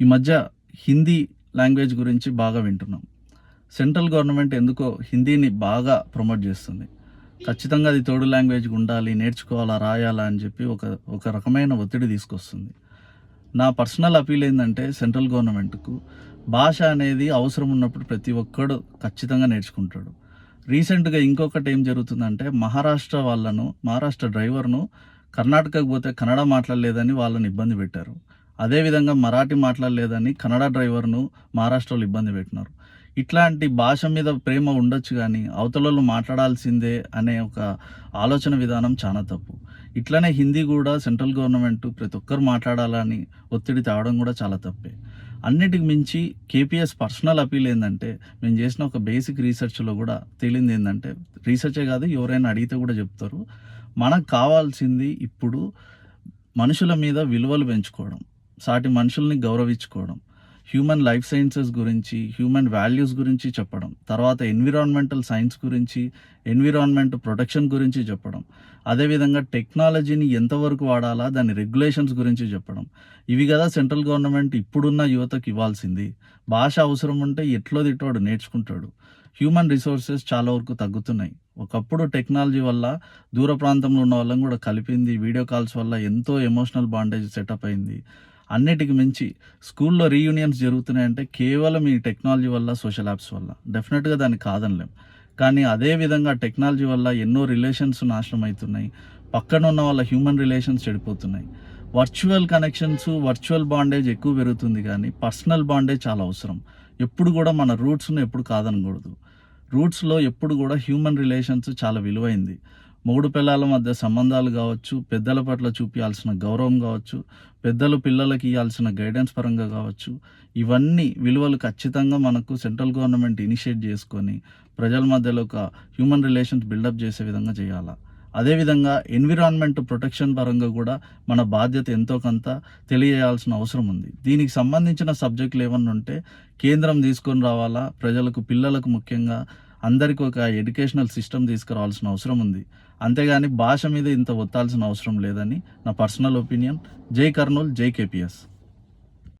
ఈ మధ్య హిందీ లాంగ్వేజ్ గురించి బాగా వింటున్నాం. సెంట్రల్ గవర్నమెంట్ ఎందుకో హిందీని బాగా ప్రమోట్ చేస్తుంది. ఖచ్చితంగా అది తోడు లాంగ్వేజ్ ఉండాలి నేర్చుకోవాలా రాయాలా అని చెప్పి ఒక ఒక రకమైన ఒత్తిడి తీసుకొస్తుంది. నా పర్సనల్ అపీల్ ఏంటంటే సెంట్రల్ గవర్నమెంట్కు భాష అనేది అవసరం ఉన్నప్పుడు ప్రతి ఒక్కడు ఖచ్చితంగా నేర్చుకుంటాడు. రీసెంట్గా ఇంకొకటి ఏం జరుగుతుందంటే మహారాష్ట్ర వాళ్ళను మహారాష్ట్ర డ్రైవర్ను కర్ణాటకకు పోతే కన్నడ మాట్లాడలేదని వాళ్ళని ఇబ్బంది పెట్టారు. అదేవిధంగా మరాఠీ మాట్లాడలేదని కన్నడ డ్రైవర్ను మహారాష్ట్రలో ఇబ్బంది పెట్టినారు. ఇట్లాంటి భాష మీద ప్రేమ ఉండొచ్చు కానీ అవతలలో మాట్లాడాల్సిందే అనే ఒక ఆలోచన విధానం చాలా తప్పు. ఇట్లనే హిందీ కూడా సెంట్రల్ గవర్నమెంట్ ప్రతి ఒక్కరు మాట్లాడాలని ఒత్తిడి తేవడం కూడా చాలా తప్పే. అన్నిటికి మించి కేపీఎస్ పర్సనల్ అపీల్ ఏంటంటే మేము చేసిన ఒక బేసిక్ రీసెర్చ్లో కూడా తేలింది ఏంటంటే రీసెర్చే కాదు ఎవరైనా అడిగితే కూడా చెప్తారు. మనకు కావాల్సింది ఇప్పుడు మనుషుల మీద విలువలు పెంచుకోవడం. సాటి మనుషుల్ని గౌరవించుకోవడం హ్యూమన్ లైఫ్ సైన్సెస్ గురించి హ్యూమన్ వాల్యూస్ గురించి చెప్పడం తర్వాత ఎన్విరాన్మెంటల్ సైన్స్ గురించి ఎన్విరాన్మెంట్ ప్రొటెక్షన్ గురించి చెప్పడం. అదేవిధంగా టెక్నాలజీని ఎంతవరకు వాడాలా దాని రెగ్యులేషన్స్ గురించి చెప్పడం. ఇవి కదా సెంట్రల్ గవర్నమెంట్ ఇప్పుడున్న యువతకు ఇవ్వాల్సింది. భాష అవసరం ఉంటే ఎట్లో తిట్టోడు నేర్చుకుంటాడు. హ్యూమన్ రిసోర్సెస్ చాలా వరకు తగ్గుతున్నాయి. ఒకప్పుడు టెక్నాలజీ వల్ల దూర ప్రాంతంలో ఉన్న వాళ్ళని కూడా కలిపింది వీడియో కాల్స్ వల్ల ఎంతో ఎమోషనల్ బాండేజ్ సెటప్ అయింది. అన్నిటికి మించి స్కూల్లో రీయూనియన్స్ జరుగుతున్నాయంటే కేవలం ఈ టెక్నాలజీ వల్ల సోషల్ యాప్స్ వల్ల. డెఫినెట్గా దాన్ని కాదనలేం. కానీ అదే విధంగా టెక్నాలజీ వల్ల ఎన్నో రిలేషన్స్ నాశనం అవుతున్నాయి పక్కన ఉన్న వాళ్ళ హ్యూమన్ రిలేషన్స్ చెడిపోతున్నాయి. వర్చువల్ కనెక్షన్స్ వర్చువల్ బాండేజ్ ఎక్కువ పెరుగుతుంది కానీ పర్సనల్ బాండేజ్ చాలా అవసరం. ఎప్పుడు కూడా మన రూట్స్ను ఎప్పుడు కాదనకూడదు. రూట్స్లో ఎప్పుడు కూడా హ్యూమన్ రిలేషన్స్ చాలా విలువైంది. మూడు పిల్లల మధ్య సంబంధాలు కావచ్చు పెద్దల పట్ల చూపించాల్సిన గౌరవం కావచ్చు పెద్దలు పిల్లలకి ఇవ్వాల్సిన గైడెన్స్ పరంగా కావచ్చు ఇవన్నీ విలువలు ఖచ్చితంగా మనకు సెంట్రల్ గవర్నమెంట్ ఇనిషియేట్ చేసుకొని ప్రజల మధ్యలో ఒక హ్యూమన్ రిలేషన్స్ బిల్డప్ చేసే విధంగా చేయాలా. అదేవిధంగా ఎన్విరాన్మెంట్ ప్రొటెక్షన్ పరంగా కూడా మన బాధ్యత ఎంతో కొంత తెలియజేయాల్సిన అవసరం ఉంది. దీనికి సంబంధించిన సబ్జెక్టులు ఏమన్నా ఉంటే కేంద్రం తీసుకొని రావాలా? ప్రజలకు పిల్లలకు ముఖ్యంగా అందరికీ ఒక ఎడ్యుకేషనల్ సిస్టమ్ తీసుకురావాల్సిన అవసరం ఉంది. అంతేగాని భాష మీద ఇంత ఒత్తాల్సిన అవసరం లేదని నా పర్సనల్ ఒపీనియన్. జై కర్నూల్ జై కేపీఎస్.